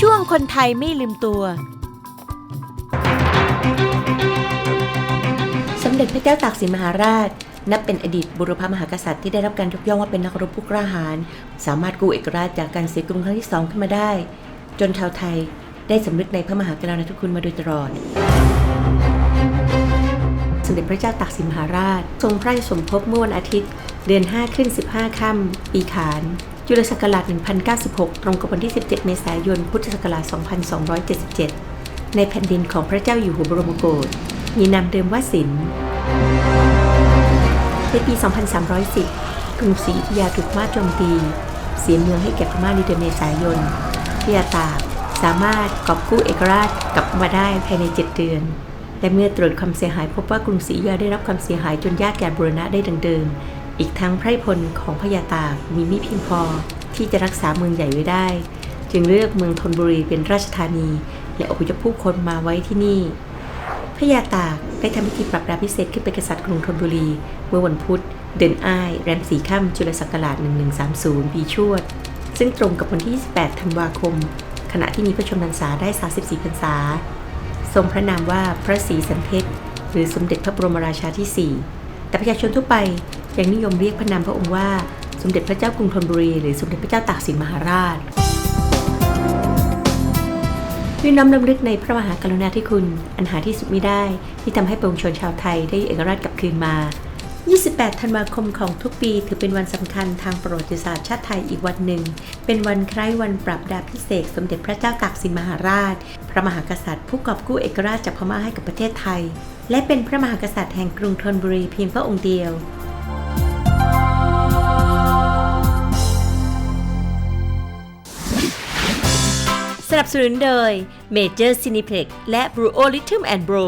ช่วงคนไทยไม่ลืมตัว สมเด็จพระเจ้าตากสินมหาราช นับเป็นอดีตบุรพมหากษัตริย์ที่ได้รับการยกย่องว่าเป็นนักรบผู้กล้าหาญสามารถกู้เอกราชจากการเสียกรุงครั้งที่สองขึ้นมาได้ จนชาวไทยได้สำนึกในพระมหากรุณาธิคุณมาโดยตลอดสมเด็จพระเจ้าตากสินมหาราช ทรงพระราชสมภพเมื่อวันอาทิตย์ เดือน 5 ขึ้น 15 ค่ำ ปีขาน จุลศักราช 1096 ตรงกับวันที่ 17 เมษายน พุทธศักราช 2277 ในแผ่นดินของพระเจ้าอยู่หัวบรมโกศ มีนามเดิมว่าสินในปี 2310 กรุงศรีอยุธยาถูกมาโจมตี เสียเมืองให้แก่พม่าในเดือนเมษายนพยาตาสามารถกอบกู้เอกราชกลับมาได้ภายใน 7 เดือน และเมื่อตรวจความเสียหายพบว่ากรุงศรีอยุธยาได้รับความเสียหายจนยากแก่บูรณะได้ดังเดิม อีกทั้งไพรพลของพญาตากมีไม่เพียงพอที่จะรักษาเมืองใหญ่ไว้ได้ จึงเลือกเมืองธนบุรีเป็นราชธานี และอพยพผู้คนมาไว้ที่นี่พญาตากได้ทำพิธีปรับดาพิเศษขึ้นเป็นกษัตริย์กรุงธนบุรี เมื่อวันพุธ เดือนอ้ายแรมสีค่ำจุลศักราช 1130 ปีชวด ซึ่งตรงกับวันที่ 28 ธันวาคม ขณะที่มีพระชนมพรรษาได้ 34 พรรษา ทรงพระนามว่าพระศรีสันเพชรหรือสมเด็จพระบรมราชาที่ 4 แต่ประชาชนทั่วไป ยังนิยมเรียกพระนามพระองค์ว่า สมเด็จพระเจ้ากรุงธนบุรี หรือสมเด็จพระเจ้าตากสินมหาราชด้วยน้อมรำลึกในพระมหากรุณาธิคุณ อันหาที่สุดมิได้ ที่ทำให้ปวงชนชาวไทยได้เอกราชกลับคืนมา 28 ธันวาคมของทุกปีถือเป็นวันสำคัญทางประวัติศาสตร์ชาติไทยอีกวันหนึ่ง เป็นวันคล้ายวันปรับดาพิเศษ สมเด็จพระเจ้าตากสินมหาราช พระมหากษัตริย์ ผู้กอบกู้เอกราชจากพม่าให้กับประเทศไทย และเป็นพระมหากษัตริย์แห่งกรุงธนบุรีเพียงพระองค์เดียว นับสนุนโดย Major Cineplex และ Bro Lithium and Bro